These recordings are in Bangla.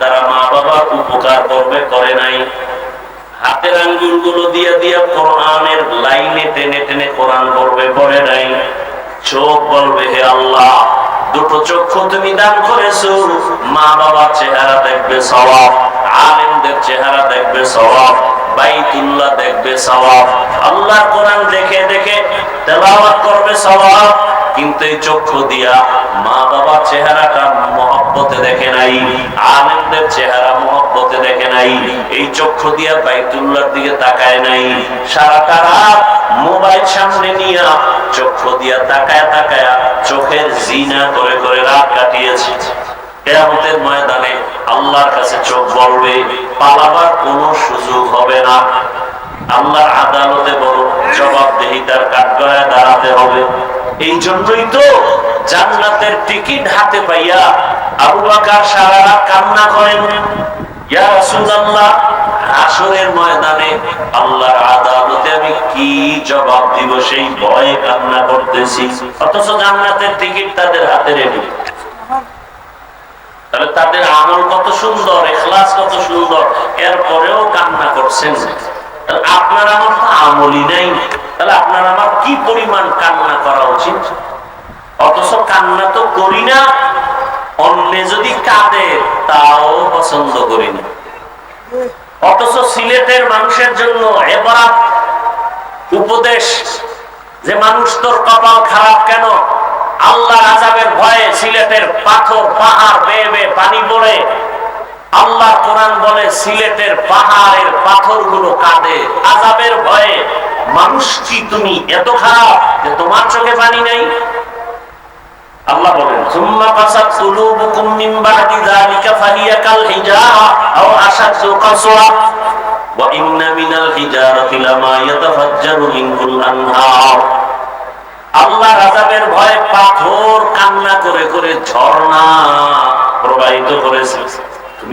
দ্বারা মা বাবার উপকার করবে করে নাই। হাতের আঙ্গুলগুলো দিয়ে দিয়ে কোরআনের লাইনে টেনে টেনে কোরআন পড়বে পড়ে নাই। চোখ বলবে, হে আল্লাহ, দুটো চক্ষু তুমি দান করেছ। মা বাবার চেহারা দেখবে সবাব আলেমদের চেহারা দেখবে সবাব বাইতুল্লাহ দেখবে সবাব আল্লাহ কোরআন দেখে দেখে তেলাওয়াত করবে সবাব কিন্তু এই চক্ষু দিয়া মা বাবার চেহারাটা মহব্বতে দেখে নাই, আলেমদের চেহারা মহব্বতে দেখে নাই, এই চক্ষু দিয়া বাইতুল্লাহর দিকে তাকায় নাই। সারাটা রাত মোবাইল সামনে নিয়ে চক্ষু দিয়া তাকায় তাকায় চোখের জিনা করে করে রাত কাটিয়েছে। কেয়ামতের ময়দানে আল্লাহর কাছে চোখ বলবে, পালাবার কোনো সুযোগ হবে না। আল্লাহর আদালতে বড় জবাবদেহিতার কাঠগড়ায় দাঁড়াতে হবে। এই জন্যই তো জান্নাতের টিকিট হাতে পাইয়া আবু বাকার সারা রাত কান্না করেন। জবাব কান্না করতেছি। অথচ টিকিট তাদের হাতে তাহলে তাদের আমল কত সুন্দর, এখলাস কত সুন্দর, এরপরেও কান্না করছেন। আপনার আমার তো আমলই নাই। তাহলে আপনার আমার কি পরিমাণ কান্না করা উচিত? অথচ কান্না তো করি না, অন্য যদি কাঁদে, তাও পছন্দ করি না। অথচ সিলেটের মানুষের জন্য এবার উপদেশ যে মানুষ তোর কপাল খারাপ কেন? আল্লাহ আজাবের ভয়ে সিলেটের পাথর, পাহাড়, বেয়ে বেয়ে পানি পড়ে আল্লাহ কোরআন বলে, সিলেটের পাহাড়ের পাথরগুলো কাঁদে আজাবের ভয়ে। মানুষ কি তুমি? এত খারাপ যে তোমার চোখে পানি নেই? আল্লাহ ভয়ে পাথর কান্না করে করে ঝর্ণা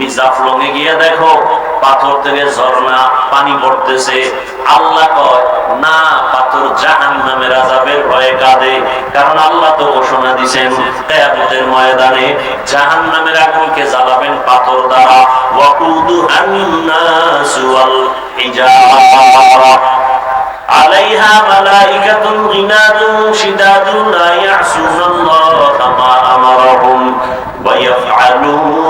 তুমি গিয়ে দেখো, পাথর থেকে ঝর্ণা, পানি পড়তেছে। আল্লাহ কয়, না, পাথর জাহান ভয়ে কাঁদে। কারণ আল্লাহ তো ঘোষণা দিছেন, কেয়ামতের ময়দানে জাহান নামের আগুনকে জ্বালাবেন পাথর দ্বারা। ওয়াকুদু আলাইহা মালাইকাতুন গিনাদুন শিদাদুন লা ওয়া ইয়াফআলুন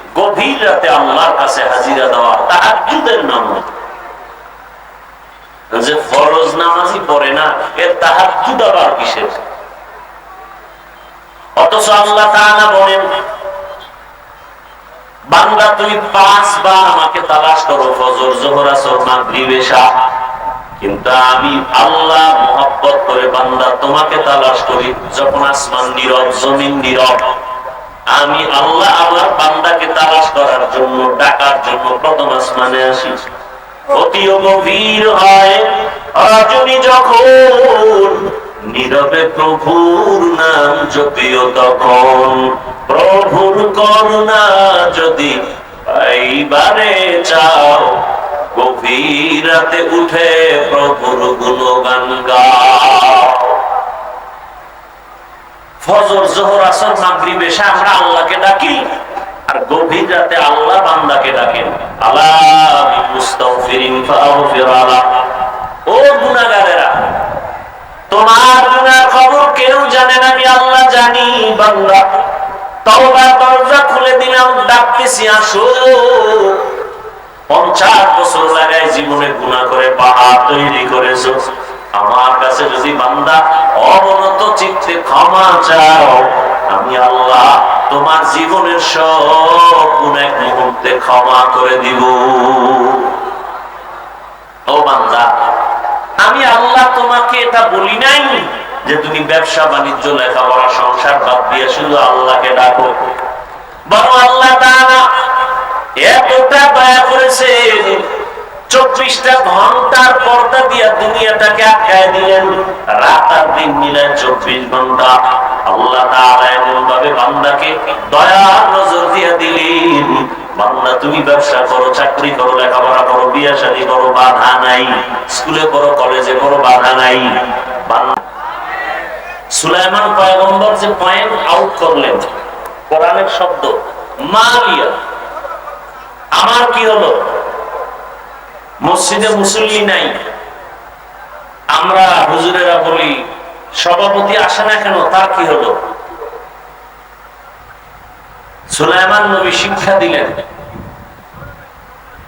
গভীর রাতে আল্লাহর কাছে হাজিরা দেওয়া তাহাজুদের নাম। যে ফরজ নামাজি পড়ে না এর তাহাজুদ আবার কিসের? অথচ আল্লাহ তাআলা বলেন, বান্দা তুমি পাঁচবার আমাকে তালাশ করো, ফজর, জোহর, আসর কিন্তু আমি আল্লাহ মহব্বত করে বান্দা তোমাকে তালাশ করি, যখন আসমান নীরব, জমিন নীরব। আমি আল্লাহ আমার বান্দাকে তালাশ করার জন্য, ডাকার জন্য প্রথম আসমানে আসি। অতিও গভীর হয় রজনী যখন, নীরবে প্রভুর নাম যদিও তখন, প্রভুর করুণা যদি পাইবারে চাও, গভীর রাতে উঠে প্রভুর গুণগান গাও। ফজর, জোহর, আসর, মাগরিব এসে আমরা আল্লাহকে ডাকি। আর গভীর রাতে আল্লাহ বান্দাকে ডাকেন। আল্লাহ ও গুনাহগারেরা তোমার খবর কেউ জানে না আমি আল্লাহ জানি, বান্দা। তওবার দরজা খুলে দিলাম, ডাকতেছি, আসো। পঞ্চাশ বছর লাগায় জীবনে গুণা করে পাহাড় তৈরি করেছ। আমার কাছে যদি বান্দা অবনত চিত্তে ক্ষমা চাও, আমি আল্লাহ তোমার জীবনের সব গুণ এক মুহূর্তে ক্ষমা করে দিব। ও বান্দা, আমি আল্লাহ তোমাকে এটা বলি নাই যে তুমি ব্যবসা বাণিজ্য, লেখাপড়া, সংসার বাদ দিয়ে শুধু আল্লাহকে ডাকো। বরং আল্লাহ এতটা দয়া করেছেন চব্বিশটা ঘণ্টার পর্দা দিয়া দুনিয়াটাকে আটকায় দিলেন। রাত আর দিন মিলে চব্বিশ ঘণ্টা। আল্লাহ তাআলা এমন ভাবে বান্দাকে দয়ার নজর দিয়া দিলেন। বান্দা, তুমি ব্যবসা করো, চাকরি করো, লেখাপড়া করো, বিয়ে শাদী করো, বাধা নাই। স্কুলে করো, কলেজে করো, বাধা নাই। সুলাইমান পয়গম্বর যে পয়েন্ট আউট করলেন, কোরআনের শব্দ, মালিয়া। আমার কি হলো? মসজিদে মুসল্লি নাই। আমরা হুজুরেরা বলি, সভাপতি আসে না কেন? তার কি হলো? সুলাইমান নবী শিক্ষা দিলেন।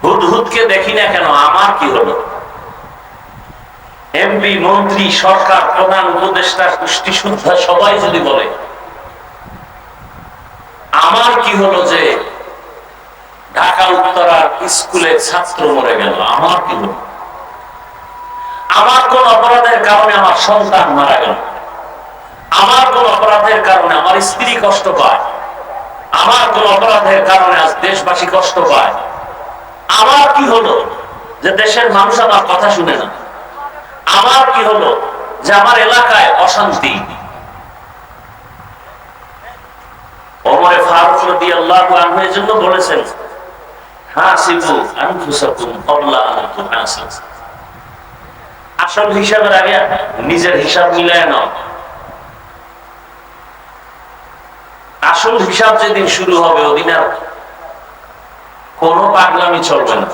হুদহুদকে দেখি না কেন? আমার কি হলো? এমপি, মন্ত্রী, সরকার, প্রধান, উপদেষ্টা কুষ্টি শুদ্ধা সবাই যদি বলে, আমার কি হলো যে ঢাকা উত্তরার স্কুলে ছাত্র মরে গেল। আমার কি হলো? আমার কোন অপরাধের কারণে আমার সন্তান মারা গেল। আমার কোন অপরাধের কারণে আমার স্ত্রী কষ্ট পায়। আমার কোন অপরাধের কারণে আজ দেশবাসী কষ্ট পায়। আমার কি হলো যে দেশের মানুষ আমার কথা শুনে না? আমার কি হলো যে আমার এলাকায় অশান্তি? ওমরে ফারুক রাদিয়াল্লাহু আনহু এর জন্য বলেছেন আসল হিসাবের আগে নিজের হিসাব মিলায় নাও। আসল হিসাব যেদিন শুরু হবে ওদিন আর কোন পাগলামি চলবে না।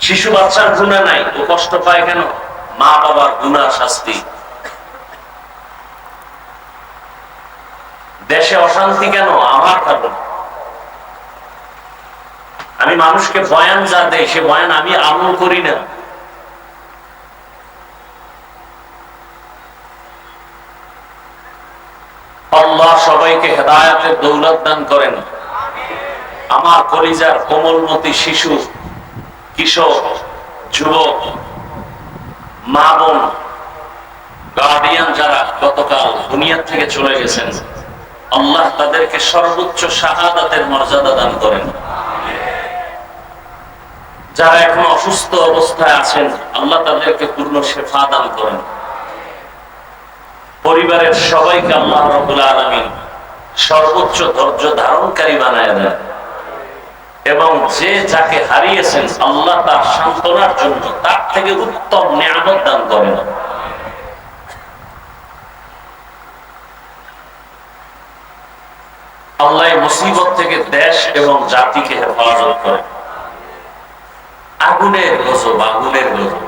শিশু বাচ্চার গুণা নাই, ও কষ্ট পায় কেন? মা বাবার গুণার শাস্তি। দেশে অশান্তি কেন? আমার কারণ। আমি মানুষকে বয়ান যা দেয় সে বয়ান আমি আমল করি না। সবাইকে হেদায়তের দৌলত দান করেন। আমার কলিজার কোমলমতি শিশু, কিশোর, যুবক, মা বোন গার্ডিয়ান যারা গতকাল দুনিয়া থেকে চলে গেছেন, আল্লাহ তাদেরকে সর্বোচ্চ শাহাদাতের মর্যাদা দান করেন। যারা এখন অসুস্থ অবস্থায় আছেন, আল্লাহ তাদেরকে পূর্ণ শেফা দান করেন। পরিবারের সবাইকে আল্লাহ রবুল আলমী সর্বোচ্চ ধৈর্য ধারণকারী বানায় দেন। এবং যে যাকে হারিয়েছেন, আল্লাহ তার সান্ত্বনার জন্য তার থেকে উত্তম নিয়ামত দান করেন। আল্লাহ মুসিবত থেকে দেশ এবং জাতিকে হেফাজত করে আগুনের গজব আগুনের গজব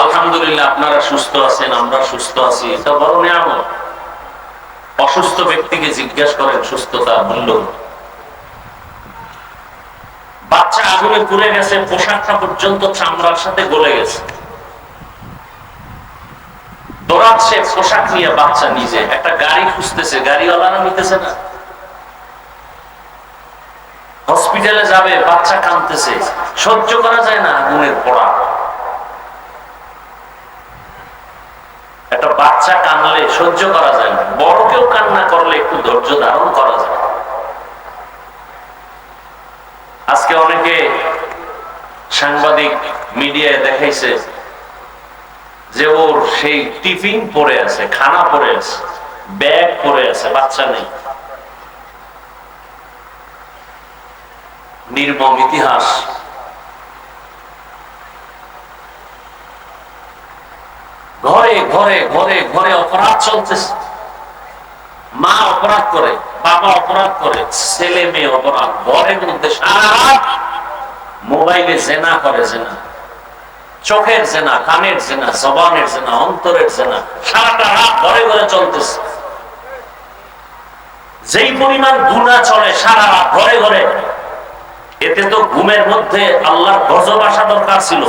আলহামদুলিল্লাহ, আপনারা সুস্থ আছেন, আমরা সুস্থ আছি। এটা বড় নিয়ামত। অসুস্থ ব্যক্তিকে জিজ্ঞাসা করেন, সুস্থতা মূল্য বাচ্চা আগুনে পুড়ে গেছে, পোশাকটা পর্যন্ত চামড়ার সাথে গলে গেছে। দৌড়াচ্ছে পোশাক নিয়ে বাচ্চা নিজে। একটা গাড়ি খুঁজতেছে, গাড়িওয়ালারা নিতেছে না। হসপিটালে যাবে, বাচ্চা কাঁদতেছে। সহ্য করা যায় না আগুনের পড়া। একটা বাচ্চা কানলে সহ্য করা যায় না। বড় কেউ কান্না করলে একটু ধৈর্য ধারণ করা যায়। আজকে অনেকে সাংবাদিক মিডিয়ায় দেখাইছে যে ওর সেই টিফিন পরে আছে, খানা পরে আছে, ব্যাগ পরে আছে, বাচ্চা নেই। নির্মম ইতিহাস। ঘরে ঘরে ঘরে ঘরে অপরাধ চলতেছে। মা অপরাধ করে, বাবা অপরাধ করে, ছেলে মেয়ে অপরাধ, ঘরের মধ্যে সারা মোবাইলে জেনা করে জেনা। চোখের জেনা, কানের জেনা, জবানের জেনা, অন্তরের জেনা, সারাটা রাত ঘরে ঘরে চলতেছে। যেই পরিমাণ গুণা চলে সারা রাত ঘরে ঘরে এতে তো ঘুমের মধ্যে আল্লাহর গজব আসা দরকার ছিল।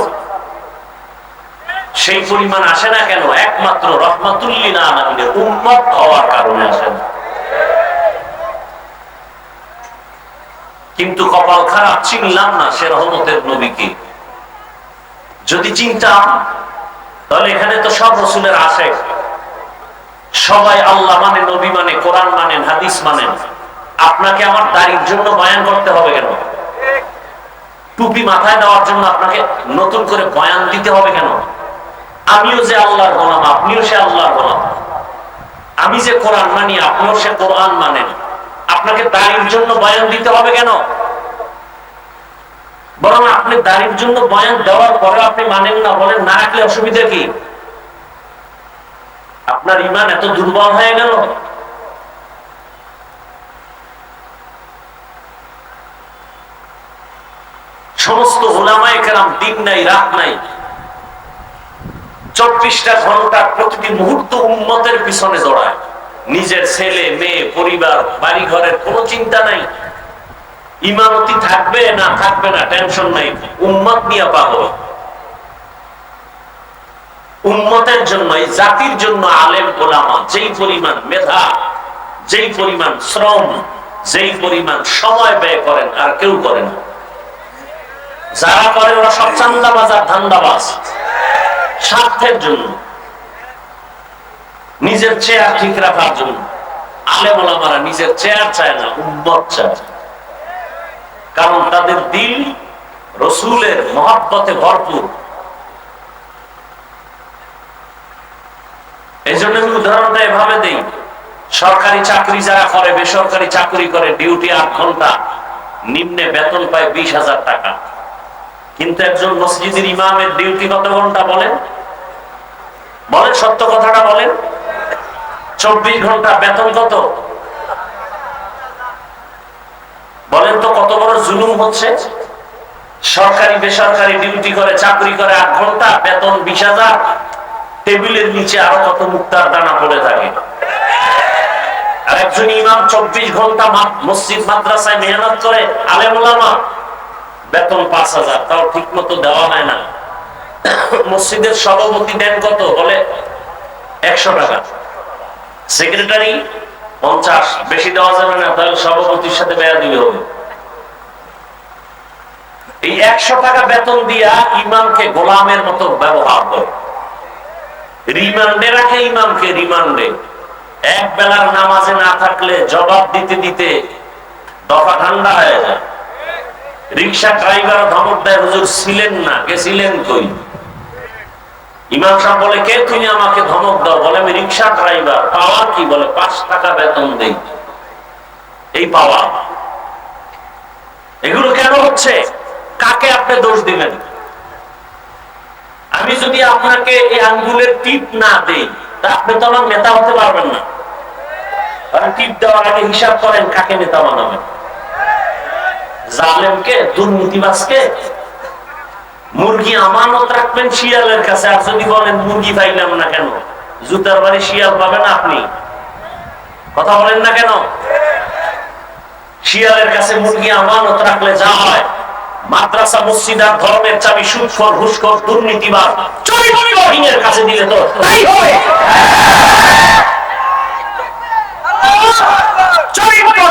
সেই পরিমাণ আসে না কেন? একমাত্র রহমাতুল্লিন আলমিনের উন্মত হওয়ার কারণে আসে না। কিন্তু কপাল খারাপ, চিনলাম না সে রহমতের নবীকে যদি চিনতাম তাহলে এখানে তো সব রসুলের আসে সবাই আল্লাহ মানে নবী মানে কোরআন মানেন হাদিস মানেন আপনাকে আমার দাড়ির জন্য বয়ান করতে হবে কেন? টুপি মাথায় দেওয়ার জন্য আপনাকে নতুন করে বয়ান দিতে হবে কেন? আমিও যে আল্লাহর গোলাম, আপনিও সে আল্লাহর গোলাম। আমি যে কোরআন মানি, আপনিও সে কোরআন মানেন। আপনাকে দাড়ির জন্য বয়ান দিতে হবে কেন? বরং আপনি দাড়ির জন্য বয়ান দেওয়ার পরে আপনি মানেন না, বলেন, না রাখলে অসুবিধা কি? আপনার ইমান এত দুর্বল হয়ে গেল? সমস্ত ওলামায় কেরাম দিন নাই, রাত নাই। চব্বিশটা ঘণ্টা প্রতিটি মুহূর্ত উন্মতের পিছনে জড়ায়। নিজের ছেলে, মেয়ে, পরিবার বাড়ি ঘরের কোনো চিন্তা নাই। ইমানতি থাকবে না থাকবে না, টেনশন নাই। উম্মত নিয়ে পাগল উম্মতের জন্য, এই জাতির জন্য আলেম, ওলামা, যেই পরিমাণ মেধা, যেই পরিমাণ শ্রম, যেই পরিমাণ সময় ব্যয় করেন, আর কেউ করেন না। যারা করে, ওরা সব চান্দাবাজ আর ধান্দাবাজ। স্বার্থের জন্য। নিজের চেয়ার ঠিক রাখার জন্য। আলেম, ওলামারা নিজের চেয়ার চায় না, উম্মত চায়। কারণ তাদের দিল রসুলের মহাব্বতে ভরপুর। এই জন্য আমি উদাহরণটা এভাবে দেই। সরকারি চাকরি যারা করে, বেসরকারি চাকরি করে, ডিউটি আট ঘণ্টা, নিম্নে বেতন পায় বিশ হাজার টাকা। কিন্তু একজন মসজিদের ইমামের ডিউটি কত ঘণ্টা বলেন? বলেন সত্য কথাটা বলেন? চব্বিশ ঘণ্টা বেতন কত? বলেন তো কত বড় জুলুম হচ্ছে? সরকারি, বেসরকারি ডিউটি করে, চাকরি করে, আট ঘণ্টা, বেতন বিশ হাজার, টেবিলের নিচে আরও কত মুক্তার দানা পড়ে থাকে? একজন ইমাম চব্বিশ ঘণ্টা মসজিদ, মাদ্রাসায় মেহনত করে আলেমুলামা বেতন পাঁচ হাজার, তাও ঠিক মতো দেওয়া হয় না। মসজিদের সভাপতি দেন কত? বলে একশো টাকা। সেক্রেটারি পঞ্চাশ, বেশি দেওয়া যাবে না, তাহলে সভাপতির সাথে বেয়া দিলে হবে। এই একশো টাকা বেতন দিয়া ইমামকে গোলামের মতো ব্যবহার করে। রিমান্ডে রাখে ইমামকে রিমান্ডে। এক বেলার নামাজে না থাকলে জবাব দিতে দিতে দফা ঠান্ডা হয়ে যায়। রিক্সা ড্রাইভার ধমক দেয়, হুজুর ছিলেন না, গেছিলেন কই? ইমাম সাহেব বলে, কে তুমি আমাকে ধমক দাও? বলে, আমি রিক্সা ড্রাইভার। পাওয়ার কি? বলে, পাঁচ টাকা বেতন দেই। এই পাওয়া। এগুলো কেন হচ্ছে? কাকে আপনি দোষ দিবেন? আমি যদি আপনাকে এই আঙ্গুলের টিপ না দেই, তা আপনি তো আমার নেতা হতে পারবেন না। কারণ টিপ দেওয়ার আগে হিসাব করেন কাকে নেতা বানাবেন। জালেমকে, দুর্নীতিবাজকে মুরগি আমানত রাখবেন শিয়ালের কাছে, আর যদি বলেন মুরগি পাইলাম না কেন? জুতার বাড়ি শিয়াল পাবেন আপনি। কথা বলেন না কেন? শিয়ালের কাছে মুরগি আমানত রাখলে যা হয়। মাদ্রাসা, মসজিদ আর ধর্মের চাবি সুৎখর, ঘুষখর দুর্নীতিবাদ চরিত্রহীনের কাছে দিলে তো তাই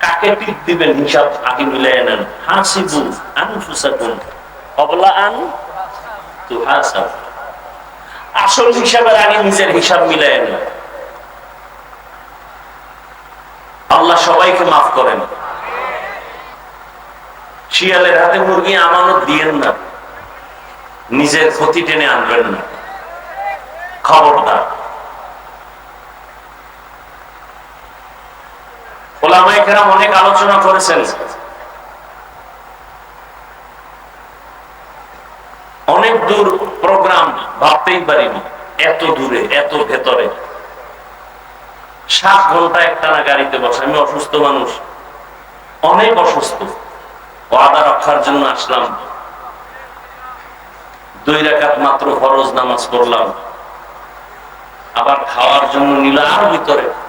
কাকে টিপ দিবেন হিসাব আগে কবলা আন আসল হিসাবের আগে নিজের হিসাব আল্লাহ সবাইকে মাফ করেন। শিয়ালের হাতে মুরগি আমানত দিয়েন না। নিজের ক্ষতি টেনে আনবেন না। খবরদার। ওলামাইকেরা অনেক আলোচনা করেছেন। অনেক দূর প্রোগ্রাম, ভাবতেই পারিনি, এত দূরে, এত ভেতরে। সাত ঘণ্টা একটানা গাড়িতে বসে, আমি অসুস্থ মানুষ। অনেক অসুস্থ। ওয়াদা রক্ষার জন্য আসলাম। দুই রেখাত মাত্র ফরজ নামাজ পড়লাম। আবার খাওয়ার জন্য নিল আর ভিতরে।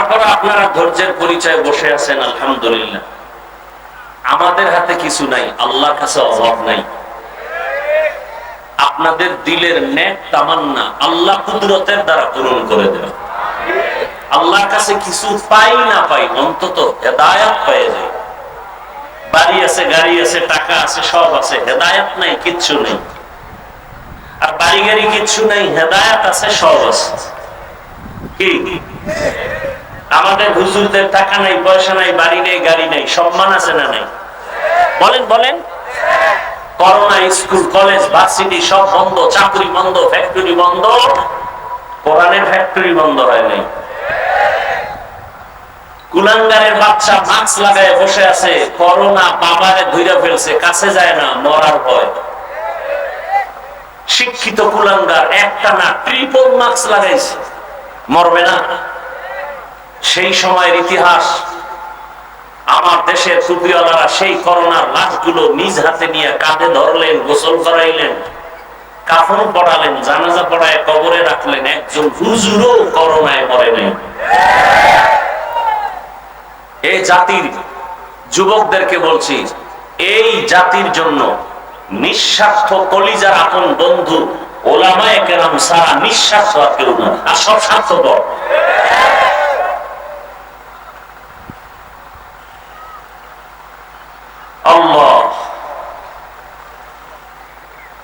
তারপর আপনারা ধৈর্যের পরিচয় বসে আছেন, আলহামদুলিল্লাহ। আমাদের হাতে কিছু নাই, আল্লাহর কাছে অভাব নাই। আপনাদের দিলের নেক তামান্না আল্লাহ কুদরতের দ্বারা পূরণ করে দেবে। আল্লাহর কাছে কিছু পাই না পাই, অন্তত হেদায়াত পেয়ে যায়। বাড়ি আছে, গাড়ি আছে, টাকা আছে, সব আছে, হেদায়াত নাই, কিচ্ছু নেই। আর বাড়ি গাড়ি কিচ্ছু নাই, হেদায়াত আছে, সব আছে। কি? আমাদের হুজুরদের টাকা নাই, পয়সা নাই, বাড়ি নেই, গাড়ি নেই, সম্মান আছে না নাই? বলেন বলেন। করোনা স্কুল, কলেজ, ভার্সিটি সব বন্ধ, চাকরি বন্ধ, ফ্যাক্টরি বন্ধ। কোরআনের ফ্যাক্টরি বন্ধ হয় নাই। কুলাঙ্গারের বাচ্চা মাস্ক লাগায় বসে আছে, করোনা বাবারে ধুইরা ফেলছে, কাছে যায় না, মরার ভয়। শিক্ষিত কুলাঙ্গার একটা না ট্রিপল মাস্ক লাগাইছে, মরবে না। সেই সময়ের ইতিহাস আমার দেশের টুপিওয়ালারা সেই করোনার লাশগুলো নিজ হাতে নিয়ে কাঁধে ধরলেন, গোসল করাইলেন, কাফন পড়ালেন, জানাজা পড়ায় কবরে রাখলেন, একজন হুজুরও করোনায় মরে নেই। এই জাতির যুবকদেরকে বলছি, এই জাতির জন্য নিঃস্বার্থ কলিজার আপন বন্ধু ওলামায় কেরাম সারা নিঃস্বার্থ আর কেউ না, আর সব স্বার্থপর।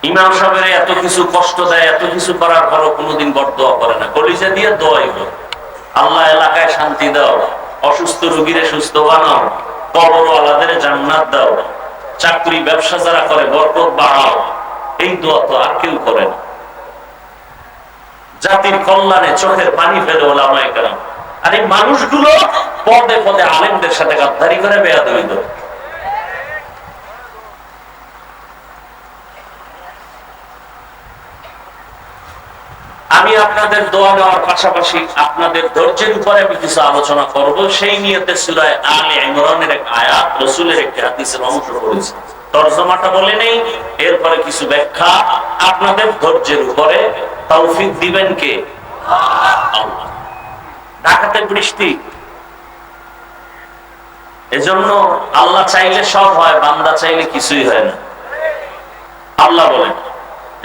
ইমাম সাহেবের এত কিছু কষ্ট দেয়, এত কিছু করার পরও কোনোদিন বড় দোয়া করে না। কলিজা দিয়ে দোয়াই করে আল্লাহ এলাকায় শান্তি দাও, অসুস্থ রোগীরে সুস্থ বানাও কবর আলাদের জান্নাত দাও, চাকরি ব্যবসা যারা করে, বরকত বাড়াও। এই দোয়া তো আর কেউ করে না। জাতির কল্যাণে চোখের পানি ফেলে ওলামায় কেন আর এই মানুষগুলো পদে পদে আলেমদের সাথে গাদ্দারি করে বেয়াদ হইল আমি আপনাদের দোয়া নেওয়ার পাশাপাশি আপনাদের ধৈর্যের উপরে আমি কিছু আলোচনা করব। সেই নেই, এরপরে কিছু ব্যাখ্যা। আপনাদের ধৈর্যের উপরে তৌফিক দিবেন কে? ঢাকাতে বৃষ্টি। এজন্য আল্লাহ চাইলে সব হয়, বান্দা চাইলে কিছুই হয় না। আল্লাহ বলেন।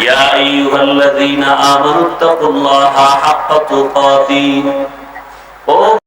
يا أيها الذين آمنوا اتقوا الله حق تقاته.